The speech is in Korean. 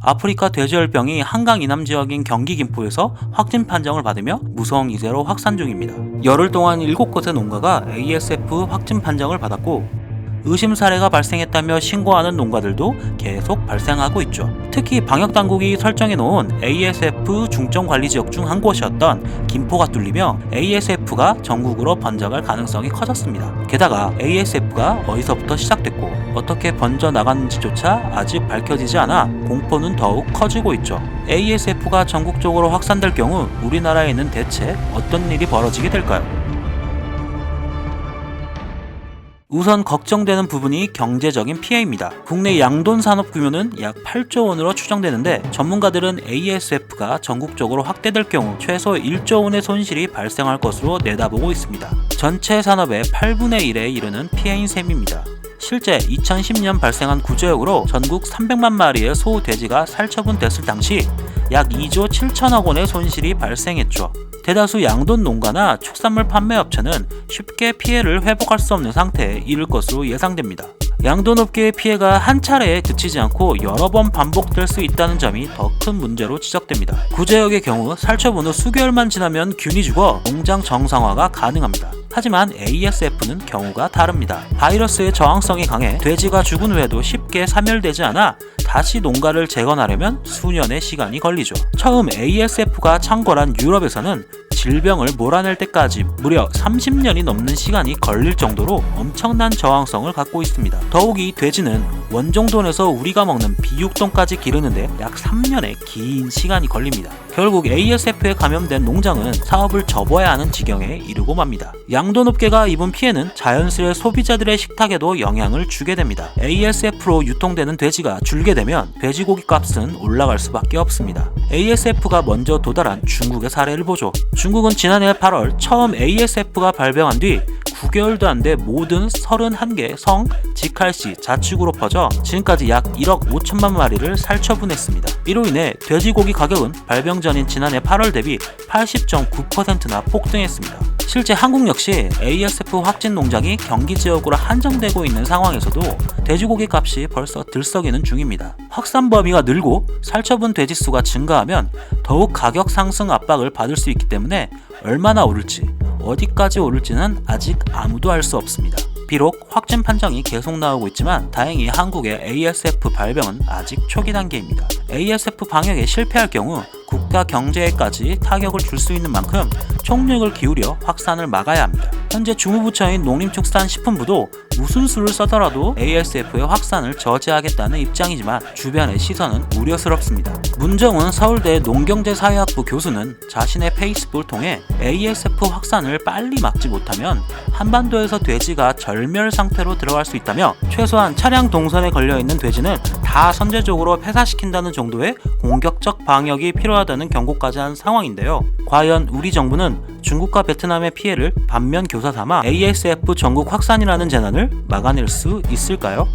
아프리카 돼지열병이 한강 이남 지역인 경기 김포에서 확진 판정을 받으며 무서운 기세로 확산 중입니다. 열흘 동안 7곳의 농가가 ASF 확진 판정을 받았고 의심 사례가 발생했다며 신고하는 농가들도 계속 발생하고 있죠. 특히 방역 당국이 설정해 놓은 ASF 중점 관리 지역 중 한 곳이었던 김포가 뚫리며 ASF가 전국으로 번져갈 가능성이 커졌습니다. 게다가 ASF가 어디서부터 시작됐고 어떻게 번져 나갔는지조차 아직 밝혀지지 않아 공포는 더욱 커지고 있죠. ASF가 전국적으로 확산될 경우 우리나라에는 대체 어떤 일이 벌어지게 될까요? 우선 걱정되는 부분이 경제적인 피해입니다. 국내 양돈 산업 규모는 약 8조 원으로 추정되는데 전문가들은 ASF가 전국적으로 확대될 경우 최소 1조 원의 손실이 발생할 것으로 내다보고 있습니다. 전체 산업의 8분의 1에 이르는 피해인 셈입니다. 실제 2010년 발생한 구조역으로 전국 300만 마리의 소 돼지가 살처분됐을 당시 약 2조 7천억 원의 손실이 발생했죠. 대다수 양돈 농가나 축산물 판매 업체는 쉽게 피해를 회복할 수 없는 상태에 이를 것으로 예상됩니다. 양돈 업계의 피해가 한 차례에 그치지 않고 여러 번 반복될 수 있다는 점이 더 큰 문제로 지적됩니다. 구제역의 경우 살처분 후 수개월만 지나면 균이 죽어 농장 정상화가 가능합니다. 하지만 ASF는 경우가 다릅니다. 바이러스의 저항성이 강해 돼지가 죽은 후에도 쉽게 사멸되지 않아 다시 농가를 재건하려면 수년의 시간이 걸리죠. 처음 ASF가 창궐한 유럽에서는 질병을 몰아낼 때까지 무려 30년이 넘는 시간이 걸릴 정도로 엄청난 저항성을 갖고 있습니다. 더욱이 돼지는 원정돈에서 우리가 먹는 비육돈까지 기르는데 약 3년의 긴 시간이 걸립니다. 결국 ASF에 감염된 농장은 사업을 접어야 하는 지경에 이르고 맙니다. 양돈업계가 입은 피해는 자연스레 소비자들의 식탁에도 영향을 주게 됩니다. ASF로 유통되는 돼지가 줄게 되면 돼지고기 값은 올라갈 수밖에 없습니다. ASF가 먼저 도달한 중국의 사례를 보죠. 중국은 지난해 8월 처음 ASF가 발병한 뒤 9개월도 안 돼 모든 31개 성, 직할시, 자축으로 퍼져 지금까지 약 1억 5천만 마리를 살처분했습니다. 이로 인해 돼지고기 가격은 발병 전인 지난해 8월 대비 80.9%나 폭등했습니다. 실제 한국 역시 ASF 확진 농장이 경기 지역으로 한정되고 있는 상황에서도 돼지고기 값이 벌써 들썩이는 중입니다. 확산 범위가 늘고 살처분 돼지 수가 증가하면 더욱 가격 상승 압박을 받을 수 있기 때문에 얼마나 오를지 어디까지 오를지는 아직 아무도 알 수 없습니다. 비록 확진 판정이 계속 나오고 있지만 다행히 한국의 ASF 발병은 아직 초기 단계입니다. ASF 방역에 실패할 경우 국가 경제에까지 타격을 줄 수 있는 만큼 총력을 기울여 확산을 막아야 합니다. 현재 주무부처인 농림축산식품부도 무슨 수를 써더라도 ASF의 확산을 저지하겠다는 입장이지만 주변의 시선은 우려스럽습니다. 문정은 서울대 농경제사회학부 교수는 자신의 페이스북을 통해 ASF 확산을 빨리 막지 못하면 한반도에서 돼지가 절멸 상태로 들어갈 수 있다며 최소한 차량 동선에 걸려있는 돼지는 다 선제적으로 폐사시킨다는 정도의 공격적 방역이 필요하다는 경고까지 한 상황인데요. 과연 우리 정부는 중국과 베트남의 피해를 반면 교사 삼아 ASF 전국 확산이라는 재난을 막아낼 수 있을까요?